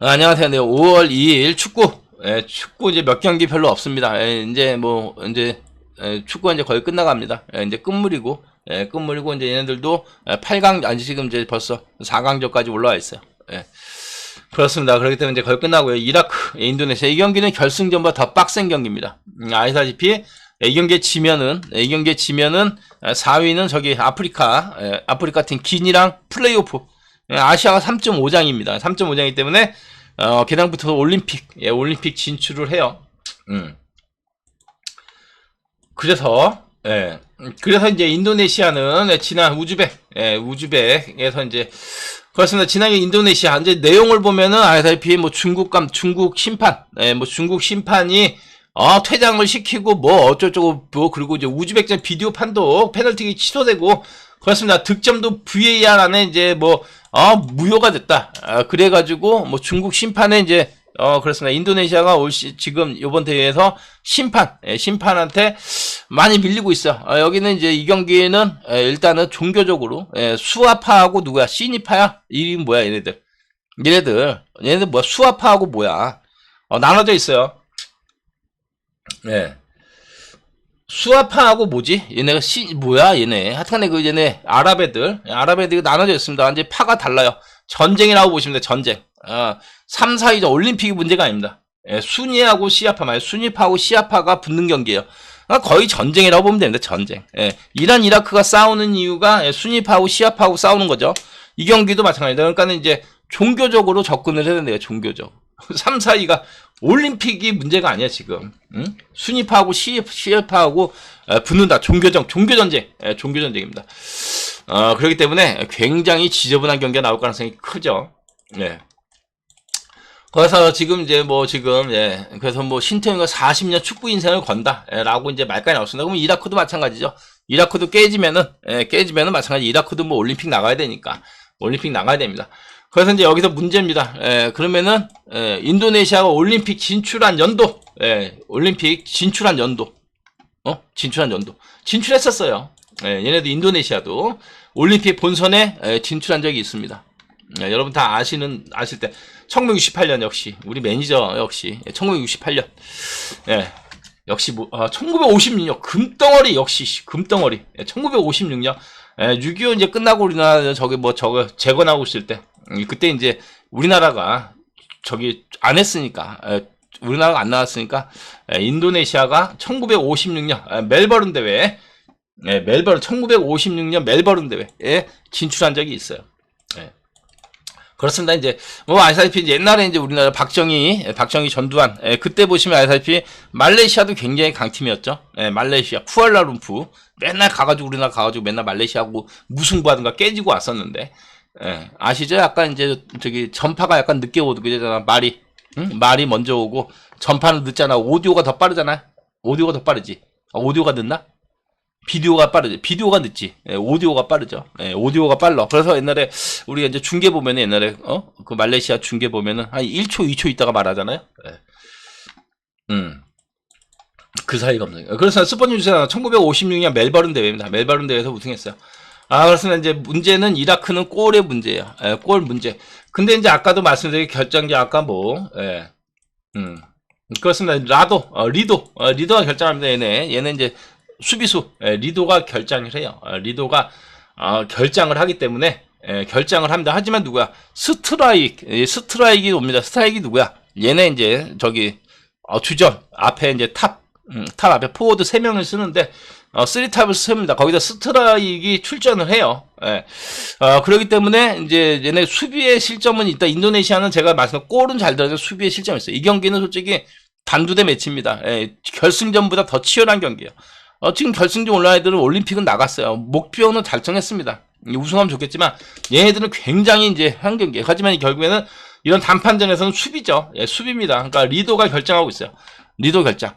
아, 안녕하세요. 네, 5월 2일 축구. 예, 축구 이제 몇 경기 별로 없습니다. 예, 이제 뭐 이제 예, 축구가 이제 거의 끝나갑니다. 예, 이제 끝물이고 예, 끝물이고 이제 얘네들도 8강 아니 지금 이제 벌써 4강전까지 올라와 있어요. 예. 그렇습니다. 그렇기 때문에 이제 거의 끝나고요. 이라크, 인도네시아 이 경기는 결승전보다 더 빡센 경기입니다. 음, 아시다시피 이 경기에 지면은 이 경기에 지면은 4위는 저기 아프리카 예, 아프리카 팀 기니랑 플레이오프 예, 아시아가 3.5장입니다. 3.5장이기 때문에 어, 개당부터 올림픽 예, 올림픽 진출을 해요. 음. 그래서 예, 그래서 이제 인도네시아는 예, 지난 우즈벡 예, 우즈벡에서 이제 그렇습니다. 지난해 인도네시아 이제 내용을 보면은 아시다시피 뭐 중국감 중국 심판 예, 뭐 중국 심판이 어, 퇴장을 시키고 뭐 어쩌고저쩌고 뭐 그리고 이제 우즈벡전 비디오 판도 페널티가 취소되고 그렇습니다. 득점도 VAR 안에 이제 뭐 어, 무효가 됐다. 아, 그래가지고 뭐 중국 심판에 이제 어 그렇습니다. 인도네시아가 올 시, 지금 이번 대회에서 심판 예, 심판한테 많이 밀리고 있어. 어, 여기는 이제 이 경기는 예, 일단은 종교적으로 예, 수아파하고 누구야? 시니파야? 이름 뭐야 얘네들? 얘네들 얘네들 뭐야? 수아파하고 뭐야? 어, 나눠져 있어요. 예. 수아파하고 뭐지? 얘네가 시, 뭐야, 얘네. 하여튼간에 그 얘네, 아랍 애들, 아랍 애들이 나눠져 있습니다. 이제 파가 달라요. 전쟁이라고 보시면 돼, 전쟁. 어, 3, 4위전 올림픽이 문제가 아닙니다. 예, 순위하고 시아파 말이에요. 순위파하고 시아파가 붙는 경기예요. 아, 거의 전쟁이라고 보면 됩니다, 전쟁. 예, 이란, 이라크가 싸우는 이유가 예, 순위파하고 시아파하고 싸우는 거죠. 이 경기도 마찬가지다. 그러니까는 이제 종교적으로 접근을 해야 된대요, 종교적. 3, 4위가 올림픽이 문제가 아니야 지금. 응? 순위파하고 시, 시파하고 에, 붙는다. 종교전 종교전쟁, 에, 종교전쟁입니다. 어, 그렇기 때문에 굉장히 지저분한 경기가 나올 가능성이 크죠. 네. 그래서 지금 이제 뭐 지금 예 그래서 뭐 신태용이가 40년 축구 인생을 건다라고 이제 말까지 나왔습니다. 그럼 이라크도 마찬가지죠. 이라크도 깨지면은 예, 깨지면은 마찬가지. 이라크도 뭐 올림픽 나가야 되니까 올림픽 나가야 됩니다. 그래서 이제 여기서 문제입니다. 예, 그러면은 예, 인도네시아가 올림픽 진출한 연도, 예, 올림픽 진출한 연도, 어, 진출한 연도, 진출했었어요. 예, 얘네도 인도네시아도 올림픽 본선에 예, 진출한 적이 있습니다. 예, 여러분 다 아시는 아실 때 1968년 역시 우리 매니저 역시 예, 1968년, 예, 역시 뭐, 아, 1956년 금덩어리 역시 금덩어리, 예, 1956년. 예, 6.25 이제 끝나고 우리나라 저기 뭐 저거 재건하고 있을 때 음, 그때 이제 우리나라가 저기 안 했으니까 우리나라가 안 나왔으니까 인도네시아가 1956년 멜버른 대회 멜버른 1956년 멜버른 대회에 진출한 적이 있어요. 그렇습니다. 이제 뭐 아시다시피 옛날에 이제 우리나라 박정희 박정희 전두환 그때 보시면 아시다시피 말레이시아도 굉장히 강팀이었죠. 말레이시아 쿠알라룸푸 맨날 가가지고 우리나라 가가지고 맨날 말레이시아하고 무승부하든가 깨지고 왔었는데 예, 아시죠? 약간 이제 저기 전파가 약간 늦게 오고 그러잖아. 말이 응? 말이 먼저 오고 전파는 늦잖아. 오디오가 더 빠르잖아. 오디오가 더 빠르지. 아, 오디오가 늦나? 비디오가 빠르지. 비디오가 늦지. 예, 오디오가 빠르죠. 예, 오디오가 빨라. 그래서 옛날에 우리가 이제 중계 보면 옛날에 어? 그 말레이시아 중계 보면은 한 1초, 2초 있다가 말하잖아요. 예. 음. 그 사이가 없는 그래서 스포뉴스가 1956년 멜버른 대회입니다. 멜버른 대회에서 우승했어요. 아, 그렇습니다. 이제 문제는 이라크는 골의 문제예요. 예, 골 문제. 근데 이제 아까도 말씀드린 결정기 아까 뭐, 예, 음, 그렇습니다. 라도, 어, 리도, 어, 리도가 결정합니다. 얘네, 얘네 이제 수비수, 예, 리도가 결정을 해요. 어, 리도가 어, 결정을 하기 때문에 예, 결정을 합니다. 하지만 누구야? 스트라이크, 예, 스트라이크이 옵니다. 스트라이크 누구야? 얘네 이제 저기 어, 주전 앞에 이제 탑, 음, 탑 앞에 포워드 3명을 쓰는데 어, 3탑을 씁니다. 거기다 스트라이크 출전을 해요. 예. 어, 그렇기 때문에 이제 얘네 수비의 실점은 있다. 인도네시아는 제가 말씀 골은 잘 들어서 수비의 실점이 있어요. 이 경기는 솔직히 단두대 매치입니다. 예. 결승전보다 더 치열한 경기예요. 어, 지금 결승전 올라온 애들은 올림픽은 나갔어요. 목표는 달성했습니다. 우승하면 좋겠지만 얘네들은 굉장히 이제 한 경기. 하지만 결국에는 이런 단판전에서는 수비죠. 예, 수비입니다. 그러니까 리더가 결정하고 있어요. 리더 결정.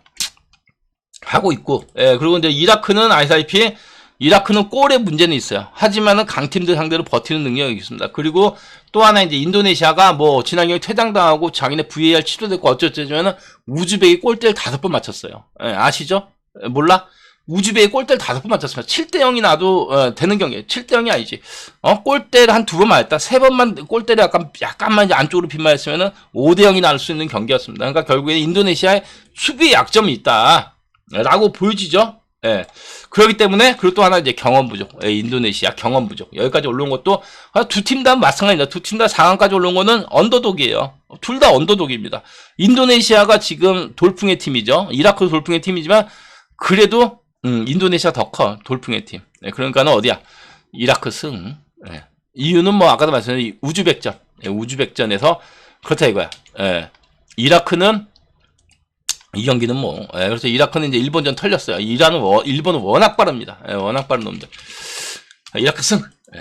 하고 있고, 예, 그리고 이제 이라크는 아시다시피 이라크는 골의 문제는 있어요. 하지만은 강팀들 상대로 버티는 능력이 있습니다. 그리고 또 하나 이제 인도네시아가 뭐 지난 경기 퇴장당하고 자기네 VAR 치료됐고 어쩌저쩌면은 우즈벡이 골대를 다섯 번 맞췄어요. 예, 아시죠? 예, 몰라? 우즈베이 골대를 다섯 번 맞췄습니다. 7대 0이 나도 어, 되는 경기. 7대 0이 아니지. 어 골대를 한 두 번 맞았다. 세 번만 골대를 약간 약간만 이제 안쪽으로 빗맞았으면은 5대 0이 날 수 있는 경기였습니다. 그러니까 결국에 인도네시아의 수비에 약점이 있다 라고 보여지죠. 예. 그렇기 때문에 그리고 또 하나 이제 경험 부족. 예, 인도네시아 경험 부족. 여기까지 올라온 것도 아, 두팀 다 마찬가지입니다. 두 팀 다 4강까지 올라온 거는 언더독이에요. 둘 다 언더독입니다. 인도네시아가 지금 돌풍의 팀이죠. 이라크 돌풍의 팀이지만 그래도 음, 인도네시아 더 커. 돌풍의 팀. 예, 그러니까는 어디야? 이라크 승. 예. 이유는 뭐 아까도 말씀드린 우즈벡전. 예, 우즈벡전에서 그렇다 이거야. 예. 이라크는 이 경기는 뭐, 예, 그래서 이라크는 이제 일본전 털렸어요. 이란은, 워, 일본은 워낙 빠릅니다. 예, 워낙 빠른 놈들. 아, 이라크 승. 예.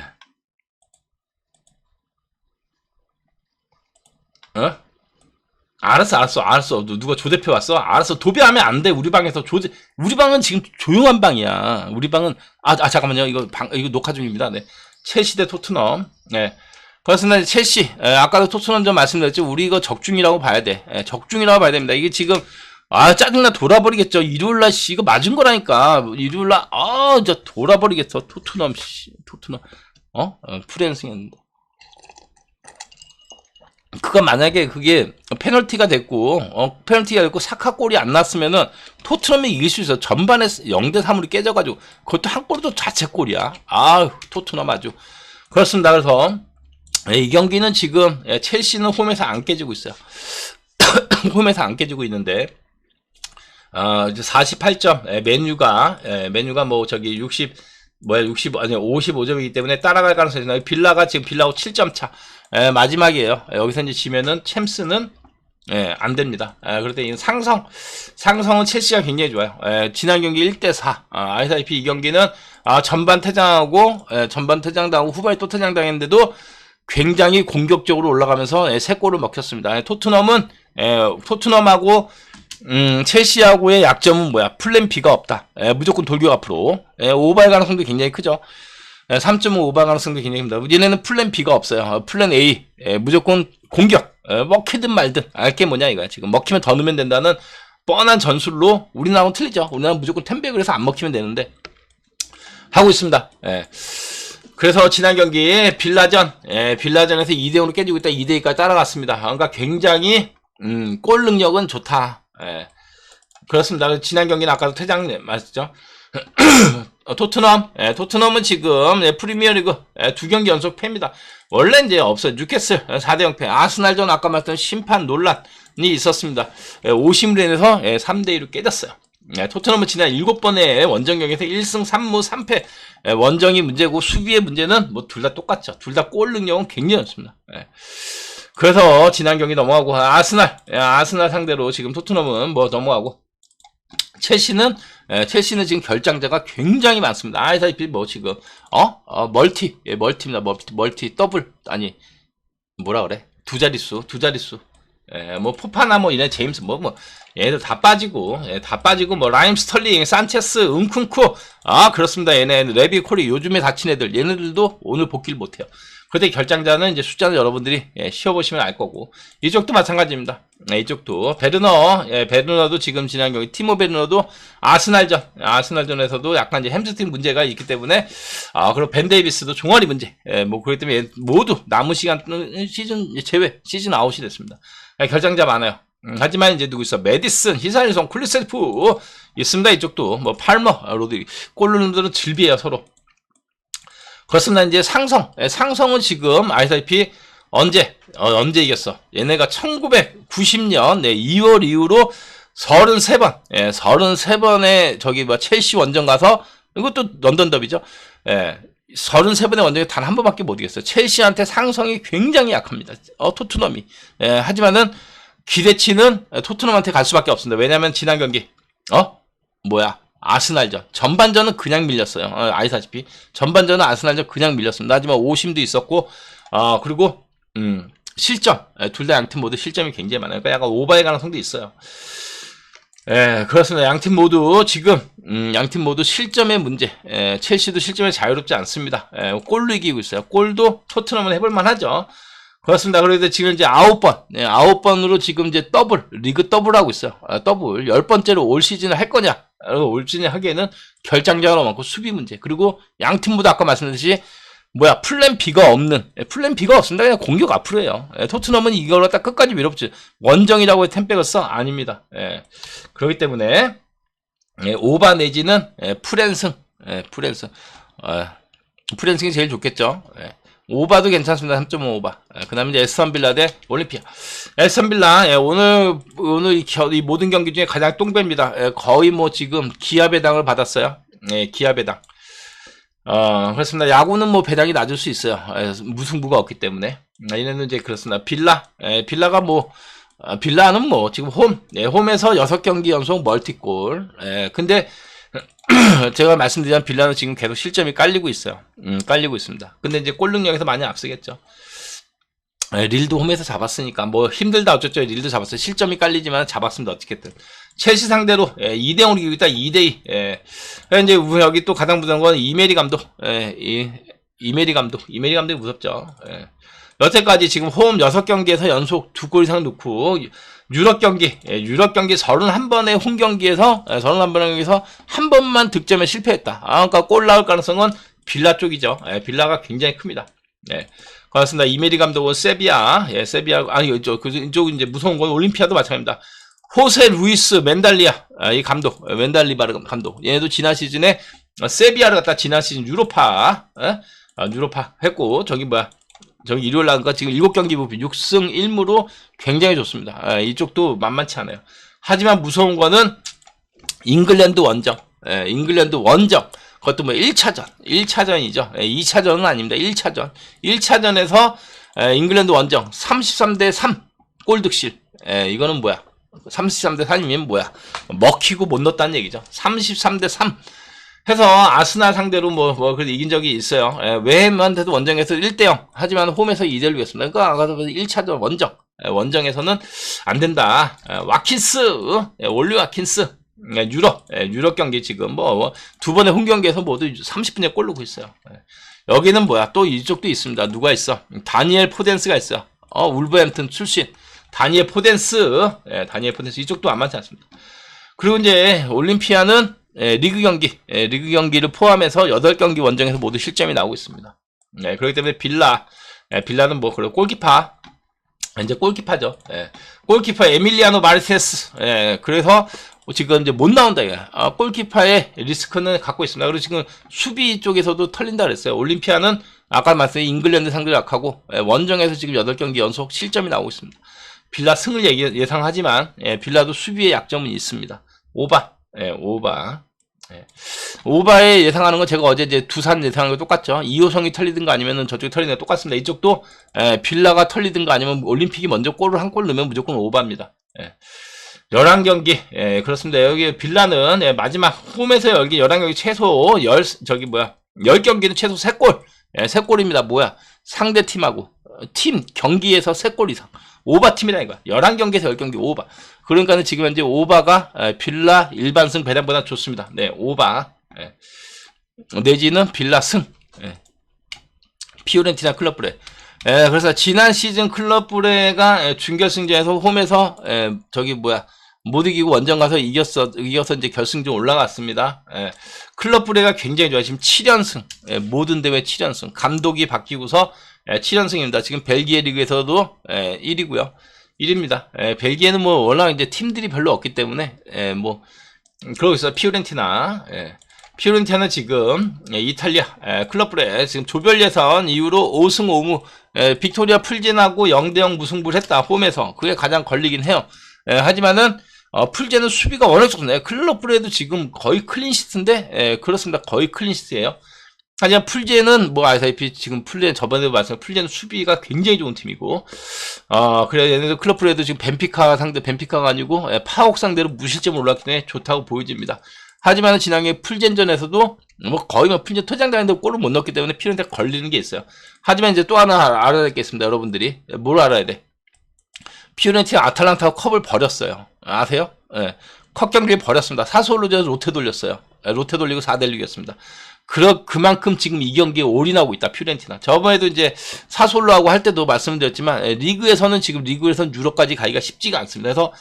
어? 알았어, 알았어, 알았어. 누- 누가 조대표 왔어? 알았어. 도배하면 안 돼. 우리 방에서 조대, 우리 방은 지금 조용한 방이야. 우리 방은, 아, 아 잠깐만요. 이거 방, 이거 녹화 중입니다. 네. 첼시 대 토트넘. 네. 그렇습니다. 첼시. 예, 아까도 토트넘 좀 말씀드렸죠. 우리 이거 적중이라고 봐야 돼. 예, 적중이라고 봐야 됩니다. 이게 지금, 아, 짜증나 돌아버리겠죠. 일요일날, 씨, 이거 맞은 거라니까. 일요일날, 아, 진짜 돌아버리겠어. 토트넘, 씨, 토트넘. 어? 어 프랜스 했는데. 그거 만약에 그게 페널티가 됐고, 어, 페널티가 됐고, 사카 골이 안 났으면은, 토트넘이 이길 수 있어. 전반에 0대 3으로 깨져가지고, 그것도 한 골도 자책골이야. 아 토트넘 아주. 그렇습니다. 그래서, 예, 이 경기는 지금, 예, 첼시는 홈에서 안 깨지고 있어요. 홈에서 안 깨지고 있는데, 어, 이제 48점, 예, 맨유가, 예, 맨유가 뭐, 저기 60, 뭐야, 60, 아니, 55점이기 때문에 따라갈 가능성이 있나요? 빌라가 지금 빌라하고 7점 차. 예, 마지막이에요. 예, 여기서 이제 지면은 챔스는 예, 안 됩니다. 예, 때이 상성, 상성은 첼시가 굉장히 좋아요. 예, 지난 경기 1대4. 아, 아시다시피 이 경기는 아, 전반 퇴장하고, 예, 전반 퇴장당하고 후반에 또 퇴장당했는데도 굉장히 공격적으로 올라가면서 예, 세 골을 먹혔습니다. 예, 토트넘은, 예, 토트넘하고, 음, 첼시하고의 약점은 뭐야? 플랜 B가 없다. 예, 무조건 돌격 앞으로. 예, 오버할 가능성도 굉장히 크죠. 3.5 오버 가능성도 굉장히 큽니다. 얘네는 플랜 B가 없어요. 어, 플랜 A. 예, 무조건 공격. 예, 먹히든 말든. 알게 뭐냐 이거야. 지금 먹히면 더 넣으면 된다는 뻔한 전술로 우리나라하고 틀리죠. 우리나라는 무조건 템백을 해서 안 먹히면 되는데 하고 있습니다. 예. 그래서 지난 경기 빌라전, 예, 빌라전에서 2대0으로 깨지고 있다 2대2까지 따라갔습니다. 그러니까 굉장히 음, 골 능력은 좋다. 예. 그렇습니다. 지난 경기는 아까도 퇴장 맞죠? 어, 토트넘, 예, 토트넘은 지금 예, 프리미어리그 예, 두 경기 연속 패입니다. 원래 이제 없어요. 뉴캐슬 4대 0패, 아스날전 아까 말했던 심판 논란이 있었습니다. 예, 오심으로 인해서 예, 3대 2로 깨졌어요. 예, 토트넘은 지난 7번의 원정 경기에서 1승 3무 3패. 예, 원정이 문제고 수비의 문제는 뭐 둘 다 똑같죠. 둘 다 골 능력은 굉장히 좋습니다. 예. 그래서 지난 경기 넘어가고 아스날, 예, 아스날 상대로 지금 토트넘은 뭐 넘어가고 첼시는 예, 첼시는 지금 결장자가 굉장히 많습니다. 아시다시피 뭐 지금 어, 어 멀티, 예, 멀티입니다. 멀티, 멀티 더블 아니 뭐라 그래? 두 자릿수, 두 자릿수. 예, 뭐 포파나 뭐 이네 제임스 뭐뭐 얘네들 다 빠지고 예, 다 빠지고 뭐 라임 스털링, 산체스, 은쿤쿠 아 그렇습니다. 얘네 레비 콜이 요즘에 다친 애들 얘네들도 오늘 복귀를 못해요. 그때 결장자는 이제 숫자는 여러분들이 예, 쉬어보시면 알 거고 이쪽도 마찬가지입니다. 네, 이쪽도 베르너, 예, 베르너도 지금 지난 경기 티모 베르너도 아스날전, 아스날전에서도 약간 이제 햄스트링 문제가 있기 때문에 아 그리고 벤 데이비스도 종아리 문제, 예, 뭐 그렇기 때문에 모두 남은 시간 시즌 제외 시즌 아웃이 됐습니다. 예, 결장자 많아요. 음, 하지만 이제 누구 있어? 메디슨, 히살리송, 쿨리셀프 있습니다. 이쪽도 뭐 팔머, 로드 골르는들은 질비해요 서로. 그렇습니다. 이제 상성. 예, 상성은 지금 아시다시피 언제 어, 언제 이겼어? 얘네가 1990년 네, 2월 이후로 33번, 예, 33번에 저기 뭐 첼시 원정 가서 이것도 런던 더비죠. 예. 33번의 원정에 단 한 번밖에 못 이겼어요. 첼시한테 상성이 굉장히 약합니다. 어, 토트넘이. 예, 하지만은 기대치는 토트넘한테 갈 수밖에 없습니다. 왜냐면 지난 경기, 어? 뭐야? 아스날전. 전반전은 그냥 밀렸어요. 어, 아시다시피. 전반전은 아스날전 그냥 밀렸습니다. 하지만 오심도 있었고, 어, 그리고, 음, 실점. 둘 다 양팀 모두 실점이 굉장히 많아요. 그러니까 약간 오버의 가능성도 있어요. 예, 그렇습니다. 양팀 모두 지금, 음, 양팀 모두 실점의 문제. 예, 첼시도 실점에 자유롭지 않습니다. 예, 골로 이기고 있어요. 골도 토트넘은 해볼 만 하죠. 그렇습니다. 그래도 지금 이제 아홉 번, 네, 아홉 번으로 지금 이제 더블, 리그 더블 하고 있어요. 아, 더블. 열 번째로 올 시즌을 할 거냐? 그래서 올 시즌 하기에는 결장자가 많고 수비 문제 그리고 양 팀 모두 아까 말씀드렸듯이 뭐야 플랜 B가 없는 예, 플랜 B가 없습니다. 그냥 공격 앞으로 해요. 예, 토트넘은 이걸 갖다 끝까지 밀어붙지 원정이라고 템백을 써 아닙니다. 예, 그렇기 때문에 예, 오바 내지는 예, 프랜승 예, 프랜승 어, 프랜승이 제일 좋겠죠. 예. 오바도 괜찮습니다. 3.5 오바. 예, 그 다음에 이제 에스턴 빌라 대 올림피아. 에스턴 빌라, 예, 오늘, 오늘 이, 겨- 이 모든 경기 중에 가장 똥배입니다. 예, 거의 뭐 지금 기아 배당을 받았어요. 예, 기아 배당. 어, 그렇습니다. 야구는 뭐 배당이 낮을 수 있어요. 예, 무승부가 없기 때문에. 아, 얘네는 이제 그렇습니다. 빌라, 예, 빌라가 뭐, 아, 빌라는 뭐 지금 홈, 예, 홈에서 6경기 연속 멀티골. 예, 근데 제가 말씀드린 빌라는 지금 계속 실점이 깔리고 있어요. 음, 깔리고 있습니다. 근데 이제 골 능력에서 많이 앞서겠죠. 예, 릴도 홈에서 잡았으니까 뭐 힘들다 어쩌죠. 릴도 잡았어요. 실점이 깔리지만 잡았습니다. 어떻게든. 첼시 상대로 예, 2대 0으로 이기고 있다. 2대 2. 예. 그래서 이제 여기 또 가장 무서운 건 이메리 감독. 예, 이 이메리 감독. 이메리 감독이 무섭죠. 예. 여태까지 지금 홈 6경기에서 연속 두골 이상 넣고 유럽 경기, 예, 유럽 경기 31번의 홈 경기에서 예, 31번의 경기에서 한 번만 득점에 실패했다. 아, 그러니까 골 나올 가능성은 빌라 쪽이죠. 예, 빌라가 굉장히 큽니다. 예. 그렇습니다. 이메리 감독은 세비야, 예, 세비야, 아니, 이쪽, 그, 이쪽 이제 무서운 건 올림피아도 마찬가지입니다. 호세 루이스 멘달리아, 아, 이 감독, 예, 멘달리바르 감독. 얘도 지난 시즌에 어, 세비야를 갖다 지난 시즌 유로파, 예? 아, 유로파 했고, 저기 뭐야, 저기 일요일 나니까 지금 7경기 부분 6승 1무로 굉장히 좋습니다. 아, 이쪽도 만만치 않아요. 하지만 무서운 거는 잉글랜드 원정. 예, 잉글랜드 원정. 그것도 뭐 1차전. 1차전이죠. 예, 2차전은 아닙니다. 1차전. 1차전에서 예, 잉글랜드 원정 33대 3 골득실. 예, 이거는 뭐야? 33대 3이면 뭐야? 먹히고 못 넣었다는 얘기죠. 33대 3. 해서 아스날 상대로 뭐, 뭐, 그래도 이긴 적이 있어요. 예, 웨햄한테도 원정에서 1대0. 하지만 홈에서 2대1로 이겼습니다. 그러니까 아까도 1차전 원정. 예, 원정에서는 안 된다. 예, 와킨스, 예, 올리 와킨스. 예, 유럽, 예, 유럽 경기 지금 뭐, 뭐, 두 번의 홈 경기에서 모두 30분에 골 넣고 있어요. 예. 여기는 뭐야? 또 이쪽도 있습니다. 누가 있어? 다니엘 포덴스가 있어요. 어, 울버햄튼 출신. 다니엘 포덴스. 예, 다니엘 포덴스. 이쪽도 안 많지 않습니다. 그리고 이제 올림피아는 예, 리그 경기, 예, 리그 경기를 포함해서 8경기 원정에서 모두 실점이 나오고 있습니다. 네, 그렇기 때문에 빌라, 예, 빌라는 뭐, 그리고 골키파, 이제 골키파죠. 예, 골키파 에밀리아노 마르테스, 예, 그래서 지금 이제 못 나온다, 이거. 아, 골키파의 리스크는 갖고 있습니다. 그리고 지금 수비 쪽에서도 털린다 그랬어요. 올림피아는 아까 말씀드린 잉글랜드 상대로 약하고, 예, 원정에서 지금 8경기 연속 실점이 나오고 있습니다. 빌라 승을 예기- 예상하지만, 예, 빌라도 수비의 약점은 있습니다. 오바, 예, 오바. 예. 오바에 예상하는 건 제가 어제 이제 두산 예상한 거 똑같죠. 이호성이 털리든가 아니면은 저쪽이 털리는 거 똑같습니다. 이쪽도 예, 빌라가 털리든가 아니면 올림픽이 먼저 골을 한 골 넣으면 무조건 오바입니다. 예. 11경기, 예, 그렇습니다. 여기 빌라는 예, 마지막 홈에서 여기 11경기 최소 10, 저기 뭐야, 10경기는 최소 3골, 예, 3골입니다. 뭐야, 상대 팀하고, 어, 팀 경기에서 3골 이상. 오바 팀이다 이거야. 11경기에서 10경기 오바. 그러니까는 지금 현재 오바가 에, 빌라 일반승 배당보다 좋습니다. 네, 오바. 예. 내지는 빌라 승. 예. 피오렌티나 클럽 브레. 예, 그래서 지난 시즌 클럽 브레가 예, 준결승전에서 홈에서 예, 저기 뭐야 못 이기고 원정 가서 이겼어 이겨서 이제 결승전 올라갔습니다. 예. 클럽 브레가 굉장히 좋아요. 지금 7연승. 예, 모든 대회 7연승. 감독이 바뀌고서 예, 7연승입니다. 지금 벨기에 리그에서도 예, 1위고요. 1위입니다. 예, 벨기에는 뭐 워낙 이제 팀들이 별로 없기 때문에 예, 뭐 음, 그러고 있어요. 피오렌티나. 예. 피오렌티나는 지금 예, 이탈리아 예, 클럽브레 지금 조별 예선 이후로 5승 5무 예, 빅토리아 풀젠하고 0대0 무승부를 했다. 홈에서 그게 가장 걸리긴 해요. 예, 하지만은 어, 풀젠은 수비가 워낙 좋네요. 클럽브레도 지금 거의 클린시트인데 예, 그렇습니다. 거의 클린시트예요. 하지만 풀젠은 뭐 아시다시피 지금 풀젠 저번에도 말씀 풀젠은 수비가 굉장히 좋은 팀이고 어 그래 얘네들 클럽브레도 지금 벤피카 상대 벤피카가 아니고 예, 파옥 상대로 무실점을 올랐기 때문에 좋다고 보여집니다. 하지만 지난해 풀젠전에서도 뭐 거의 뭐 풀젠 퇴장당했는데 골을 못 넣었기 때문에 피렌테 걸리는 게 있어야 하지만 이제 또 하나 알- 알아야 될 게 있습니다, 여러분들이. 뭘 알아야 돼? 피오렌티나 아탈란타가 컵을 버렸어요. 아세요? 예. 컵 경기를 버렸습니다. 사솔로제에서 로테 돌렸어요. 예, 로테 돌리고 4대 1이겼습니다. 그러, 그만큼 지금 이 경기에 올인하고 있다, 퓨렌티나. 저번에도 이제 사솔로 하고 할 때도 말씀드렸지만, 예, 리그에서는 지금 리그에서는 유럽까지 가기가 쉽지가 않습니다. 그래서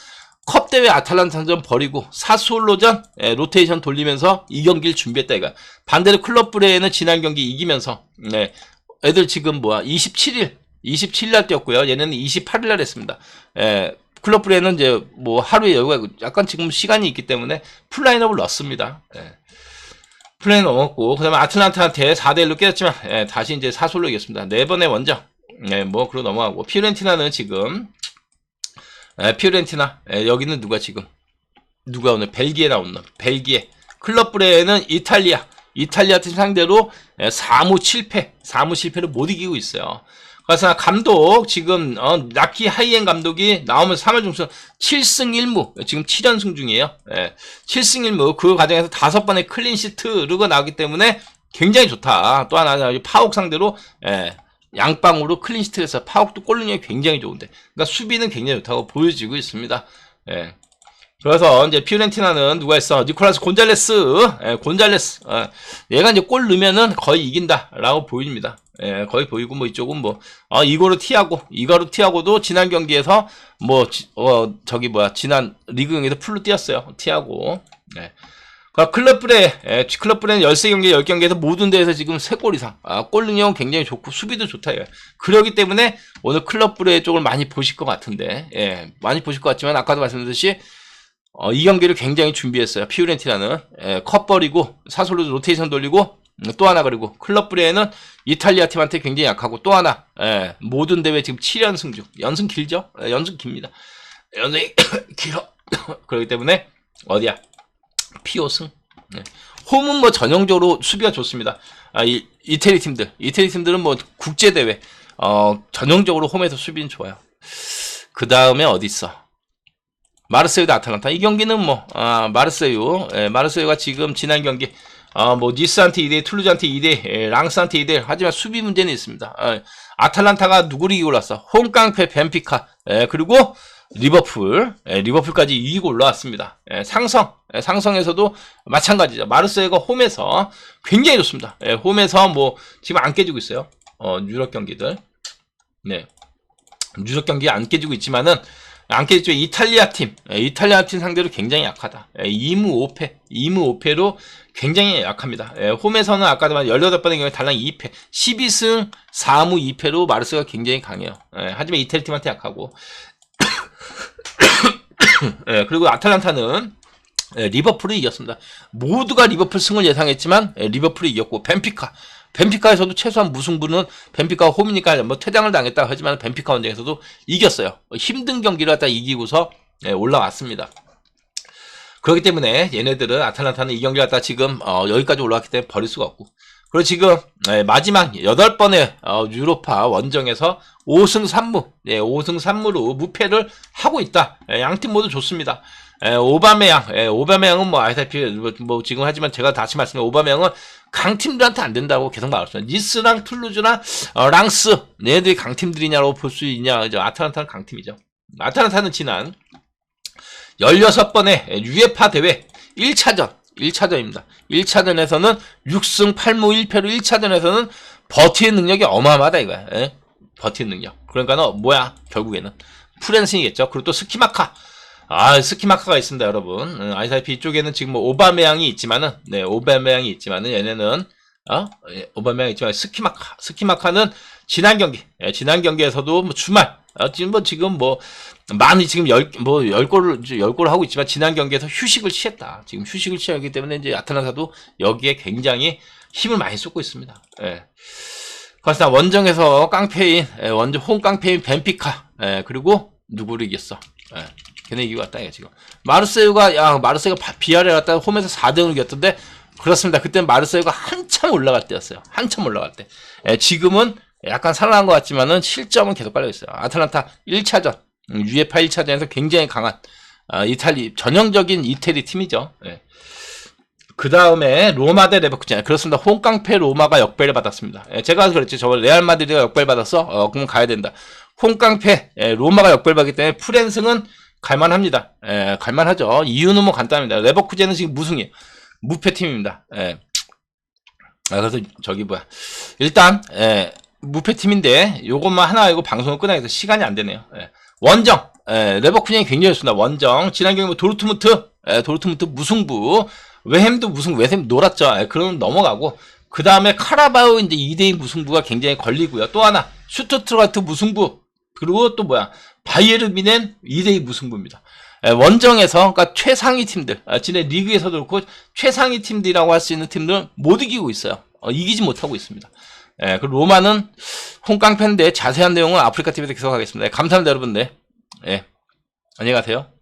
컵 대회 아탈란타전 버리고 사수올로전 예, 로테이션 돌리면서 이 경기를 준비했다 이거. 반대로 클럽 브레에는 지난 경기 이기면서 네, 애들 지금 뭐야 27일 27일 날 뛰었고요. 얘는 28일 날 했습니다. 예, 클럽 브레는 이제 뭐 하루에 여유가 약간 지금 시간이 있기 때문에 풀라인업을 넣었습니다. 예. 플레이 넘었고 그 다음에 아틀란타한테 4대 1로 깨졌지만 예, 다시 이제 사솔로 이겼습니다. 네 번의 원정. 예, 뭐 그러 넘어가고. 피오렌티나는 지금 예, 피오렌티나. 예, 여기는 누가 지금? 누가 오늘 벨기에 나온 놈? 벨기에. 클럽 브레는 이탈리아. 이탈리아 팀 상대로 예, 사무 7패. 사무 실패를 못 이기고 있어요. 그래서 감독 지금 어, 나키 하이엔 감독이 나오면서 3월 중순 7승 1무 지금 7연승 중이에요. 예, 7승 1무 그 과정에서 다섯 번의 클린시트르가 나오기 때문에 굉장히 좋다. 또 하나 파옥 상대로 예, 양방으로 클린시트에서 파옥도 골 능력이 굉장히 좋은데 그러니까 수비는 굉장히 좋다고 보여지고 있습니다. 예. 그래서 이제 피오렌티나는 누가 있어? 니콜라스 곤잘레스, 예, 곤잘레스. 어, 얘가 이제 골 넣으면은 거의 이긴다라고 보입니다. 예, 거의 보이고 뭐 이쪽은 뭐 어, 이거로 티하고 이거로 티하고도 지난 경기에서 뭐 지, 어, 저기 뭐야 지난 리그 경기에서 풀로 뛰었어요. 티하고. 예. 그 클럽 브레, 예, 클럽 브레는 13경기, 10경기에서 모든 데에서 지금 3골 이상. 아, 골 능력은 굉장히 좋고, 수비도 좋다, 예. 그러기 때문에 오늘 클럽 브레 쪽을 많이 보실 것 같은데, 예, 많이 보실 것 같지만, 아까도 말씀드렸듯이, 어, 이 경기를 굉장히 준비했어요. 피오렌티나는. 예, 컵 버리고, 사솔로 로테이션 돌리고, 음, 또 하나 그리고 클럽 브레는 이탈리아 팀한테 굉장히 약하고 또 하나 예, 모든 대회 지금 7연승 중 연승 길죠? 예, 연승 깁니다. 연승이 길어 그렇기 때문에 어디야 피오승 예. 홈은 뭐 전형적으로 수비가 좋습니다. 아, 이, 이태리 팀들 이태리 팀들은 뭐 국제 대회 어, 전형적으로 홈에서 수비는 좋아요. 그 다음에 어디 있어? 마르세유도 아탈란타 이 경기는 뭐 아, 마르세유 예, 마르세유가 지금 지난 경기 아, 뭐, 니스한테 2대, 툴루즈한테 2대, 예, 랑스한테 2대, 하지만 수비 문제는 있습니다. 아, 아탈란타가 누구를 이기고 올랐어? 홈깡패 벤피카, 예, 그리고 리버풀, 예, 리버풀까지 이기고 올라왔습니다. 예, 상성, 예, 상성에서도 마찬가지죠. 마르세유가 홈에서 굉장히 좋습니다. 예, 홈에서 뭐, 지금 안 깨지고 있어요. 어, 유럽 경기들. 네. 유럽 경기 안 깨지고 있지만은, 안 깨지죠. 이탈리아 팀, 예, 이탈리아 팀 상대로 굉장히 약하다. 예, 2무 5패, 2무 5패로 굉장히 약합니다. 예, 홈에서는 아까도 말 18번의 경우에 달랑 2패, 12승 4무 2패로 마르스가 굉장히 강해요. 예, 하지만 이태리 팀한테 약하고. 예, 그리고 아탈란타는 예, 리버풀을 이겼습니다. 모두가 리버풀 승을 예상했지만 예, 리버풀이 이겼고 벤피카 벤피카에서도 최소한 무승부는 벤피카가 홈이니까 뭐 퇴장을 당했다 하지만 벤피카 원정에서도 이겼어요. 힘든 경기를 갖다 이기고서 예, 올라왔습니다. 그렇기 때문에 얘네들은 아탈란타는 이 경기 갖다 지금 어, 여기까지 올라왔기 때문에 버릴 수가 없고 그리고 지금 예, 마지막 8번의 어, 유로파 원정에서 5승 3무 예, 5승 3무로 무패를 하고 있다. 예, 양팀 모두 좋습니다. 예, 오바메양, 예, 오바메양은 뭐 아시다시피 뭐, 뭐 지금 하지만 제가 다시 말씀해 오바메양은 강팀들한테 안 된다고 계속 말했어요. 니스랑 툴루즈나 어, 랑스 얘네들이 강팀들이냐고 볼 수 있냐? 이제 아탈란타는 강팀이죠. 아탈란타는 지난 16번의 유에파 대회 1차전 1차전입니다. 1차전에서는 6승 8무 1패로 1차전에서는 버티는 능력이 어마어마하다 이거야. 예? 버티는 능력. 그러니까 너 뭐야? 결국에는 프랜슨이겠죠. 그리고 또 스키마카. 아, 스키마카가 있습니다, 여러분. 음, 아시다시피 이쪽에는 지금 뭐 오바메양이 있지만은, 네, 오바메양이 있지만은 얘네는 어? 예, 오바메양 있지만 스키마카, 스키마카는 지난 경기, 예, 지난 경기에서도 뭐 주말, 어, 지금 뭐 지금 뭐 많이 지금 열뭐 골을 열 골을 하고 있지만 지난 경기에서 휴식을 취했다. 지금 휴식을 취하기 때문에 이제 아틀란타도 여기에 굉장히 힘을 많이 쏟고 있습니다. 예. 그래서 원정에서 깡패인 예, 원정 홈 깡패인 벤피카 예, 그리고 누구를 이겼어? 예. 걔네 이기고 왔다 이거 지금 마르세유가 야 마르세유가 비아레 갔다 홈에서 4등을 이겼던데 그렇습니다. 그때 마르세유가 한참 올라갈 때였어요. 한참 올라갈 때. 예, 지금은 약간 살아난 것 같지만은 실점은 계속 깔려 있어요. 아틀란타 1차전 UEFA 1차전에서 굉장히 강한 아, 이탈리 전형적인 이태리 팀이죠. 예. 그 다음에 로마 대 레버쿠젠 그렇습니다. 홍깡패 로마가 역배를 받았습니다. 예, 제가 그랬지. 저 레알 마드리드가 역배를 받았어. 어, 그럼 가야 된다. 홍깡패 예, 로마가 역배를 받기 때문에 프랜승은 갈만합니다. 예, 갈만하죠. 이유는 뭐 간단합니다. 레버쿠젠은 지금 무승이에요. 무패 팀입니다. 예. 아, 그래서 저기 뭐야. 일단 예, 무패 팀인데 요것만 하나 알고 방송을 끝나겠어 시간이 안 되네요. 예. 원정 예, 레버쿠젠이 굉장히 좋습니다. 원정. 지난 경기 뭐 도르트문트, 예, 도르트문트 무승부. 웨햄도 무승, 웨햄 놀았죠. 예, 그러면 넘어가고. 그 다음에 카라바오 이제 2대2 무승부가 굉장히 걸리고요. 또 하나, 슈트트라트 무승부. 그리고 또 뭐야, 바이에르 미넨 2대2 무승부입니다. 예, 원정에서, 그러니까 최상위 팀들, 아, 지난 리그에서도 그렇고, 최상위 팀들이라고 할 수 있는 팀들은 못 이기고 있어요. 어, 이기지 못하고 있습니다. 예, 그 로마는 홍깡팬데 자세한 내용은 아프리카 TV에서 계속하겠습니다. 예, 감사합니다, 여러분들. 예, 안녕히 가세요.